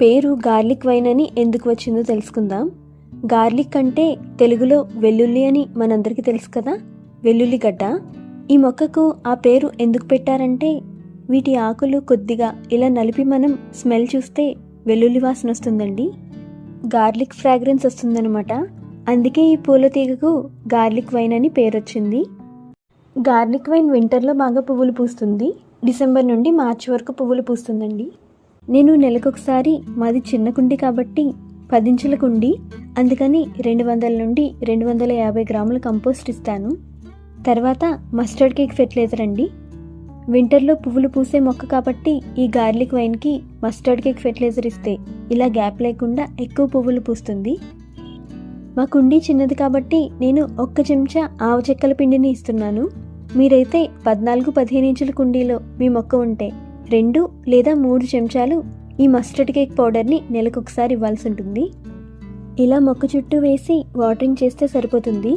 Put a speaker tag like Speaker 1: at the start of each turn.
Speaker 1: పేరు garlic wine అని ఎందుకు వచ్చిందో తెలుసుకుందాం. గార్లిక్ అంటే తెలుగులో వెల్లుల్లి అని మనందరికీ తెలుసు కదా? వెల్లుల్లి గడ్డ. ఈ మొక్కకు ఆ పేరు ఎందుకు పెట్టారంటే వీటి ఆకులు కొద్దిగా ఇలా నలిపి మనం స్మెల్ చూస్తే వెల్లుల్లి వాసన వస్తుందండి. గార్లిక్ ఫ్రాగ్రెన్స్ వస్తుందనమాట అందుకే ఈ పూల తీగకు గార్లిక్ వైన్ అని పేరు వచ్చింది. గార్లిక్ వైన్ వింటర్లో బాగా పువ్వులు పూస్తుంది. డిసెంబర్ నుండి మార్చి వరకు పువ్వులు పూస్తుందండి. నేను నెలకొకసారి మాది చిన్న కుండి కాబట్టి పదించుల కుండి. అందుకని రెండు వందల నుండి రెండు వందల యాభై గ్రాముల కంపోస్ట్ ఇస్తాను. తర్వాత మస్టర్డ్ కేక్ ఫెర్టిలైజర్ అండి. వింటర్లో పువ్వులు పూసే మొక్క కాబట్టి ఈ గార్లిక్ వైన్కి మస్టర్డ్ కేక్ ఫెర్టిలైజర్ ఇస్తే ఇలా గ్యాప్ లేకుండా ఎక్కువ పువ్వులు పూస్తుంది. మా కుండీ చిన్నది కాబట్టి నేను ఒక్క చెంచా ఆవు చెక్కల పిండిని ఇస్తున్నాను. మీరైతే పద్నాలుగు పదిహేను ఇంచుల కుండీలో మీ మొక్క ఉంటే రెండు లేదా మూడు చెంచాలు ఈ మస్టర్డ్ కేక్ పౌడర్ని నెలకొకసారి ఇవ్వాల్సి ఉంటుంది. ఇలా మొక్క చుట్టూ వేసి వాటరింగ్ చేస్తే సరిపోతుంది.